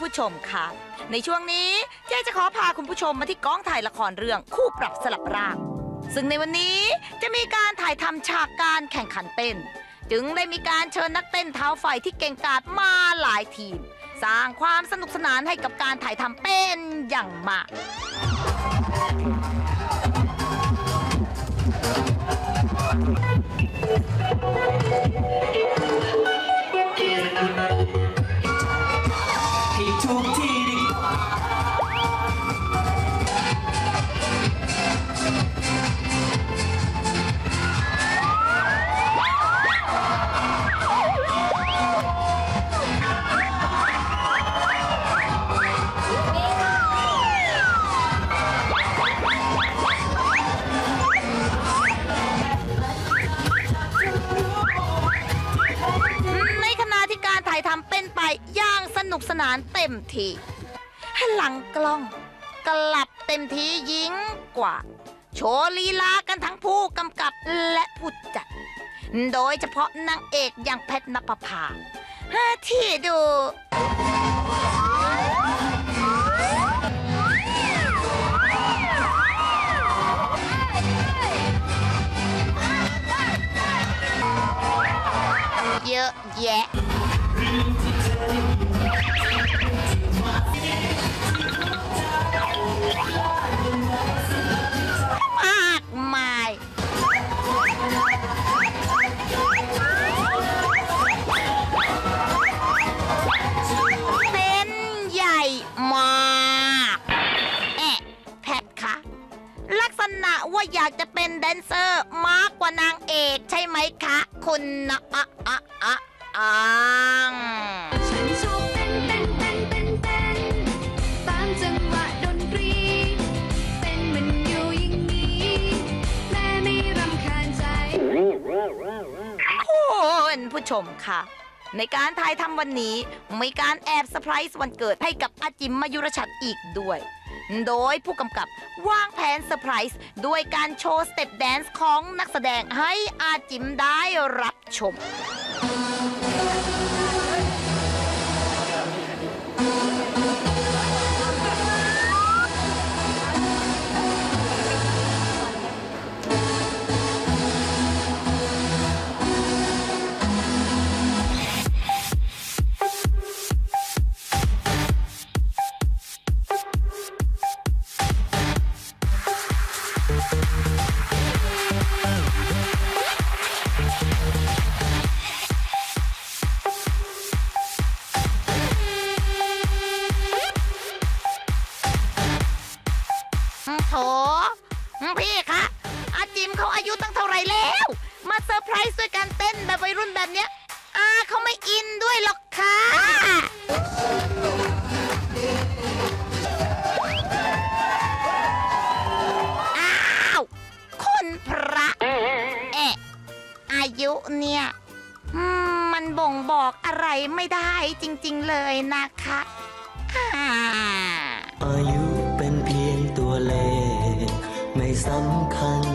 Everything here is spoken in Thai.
ผู้ชมค่ะ ในช่วงนี้เจ๊จะขอพาคุณผู้ชมมาที่กองถ่ายละครเรื่องคู่ปรับสลับร่าง ซึ่งในวันนี้จะมีการถ่ายทำฉากการแข่งขันเต้น จึงได้มีการเชิญนักเต้นเท้าไฟที่เก่งกาจมาหลายทีม สร้างความสนุกสนานให้กับการถ่ายทำเป็นอย่างมาก สนานเต็มทีหลังกล้อง กลับเต็มทียิ่งกว่า โชว์ลีลากันทั้งผู้กำกับและผู้จัด โดยเฉพาะนางเอกอย่างแพทนปภาที่ดูเยอะแยะ ณะว่าอยากจะเป็นแดนเซอร์มากกว่านางเอกใช่ไหมคะ คุณนะอะอะอะอังฉันชอบเต้นเต้นเต้นเต้นเต้นตามจังหวะดนตรี เป็นมันอยู่อย่างนี้แม่ไม่รำคาญใจ คุณผู้ชมค่ะ ในการถ่ายทำวันนี้ มีการแอบเซอร์ไพรส์วันเกิดให้กับอาจิมมายุรชัดอีกด้วย โดยผู้กำกับวางแผนเซอร์ไพรส์ด้วยการโชว์สเต็ปแดนซ์ของนักแสดงให้อาจิมได้รับชม ถพี่คะอาจิมเขาอายุตั้งเท่าไหรแล้ว มาเซอร์ไพรส์ด้วยการเต้นแบบวัยรุ่นแบบเนี้ยอาเขาไม่อินด้วยหรอกค่ะอ้าวคุณพระเอะอายุเนี่ยมันบ่งบอกอะไรไม่ได้จริง ๆเลยนะคะอ่าอายุ 怎堪